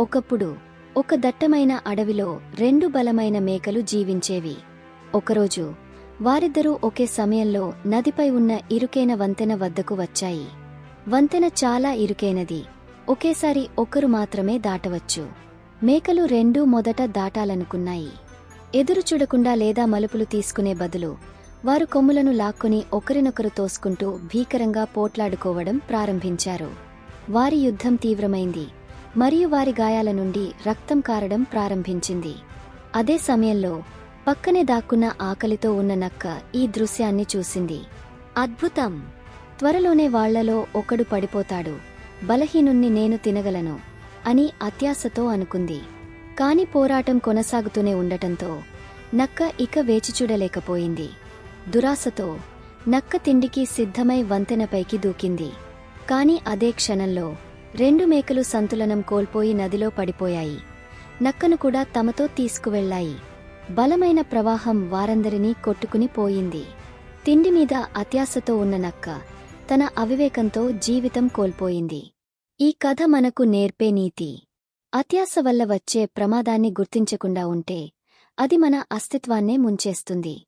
ఒకప్పుడు ఒక దట్టమైన అడవిలో రెండు బలమైన మేకలు జీవించేవి. ఒకరోజు వారిద్దరూ ఒకే సమయంలో నదిపై ఉన్న ఇరుకైన వంతెన వద్దకు వచ్చాయి. వంతెన చాలా ఇరుకైనది. ఒకేసారి ఒకరు మాత్రమే దాటవచ్చు. మేకలు రెండూ మొదట దాటాలనుకున్నాయి. ఎదురు చూడకుండా లేదా మలుపులు తీసుకునే బదులు వారు కొమ్ములను లాక్కుని ఒకరినొకరు తోసుకుంటూ భీకరంగా పోట్లాడుకోవడం ప్రారంభించారు. వారి యుద్ధం తీవ్రమైంది. మరియు వారి గాయాల నుండి రక్తం కారడం ప్రారంభించింది. అదే సమయంలో పక్కనే దాక్కున్న ఆకలితో ఉన్న నక్క ఈ దృశ్యాన్ని చూసింది. అద్భుతం! త్వరలోనే వాళ్ళలో ఒకడు పడిపోతాడు. బలహీనుణ్ణి నేను తినగలను అని అత్యాశతో అనుకుంది. కాని పోరాటం కొనసాగుతూనే ఉండటంతో నక్క ఇక వేచిచూడలేకపోయింది దురాశతో నక్క తిండికి సిద్ధమై వంతెనపైకి దూకింది. కాని అదే క్షణంలో రెండు మేకలు సంతులనం కోల్పోయి నదిలో పడిపోయాయి. నక్కను కూడా తమతో తీసుకువెళ్ళాయి బలమైన ప్రవాహం వారందరినీ కొట్టుకుని పోయింది. తిండి మీద అత్యాశతో ఉన్న నక్క తన అవివేకంతో జీవితం కోల్పోయింది. ఈ కథ మనకు నేర్పే నీతి. అత్యాశ వల్ల వచ్చే ప్రమాదాన్ని గుర్తించకుండా ఉంటే అది మన అస్తిత్వాన్నే ముంచేస్తుంది.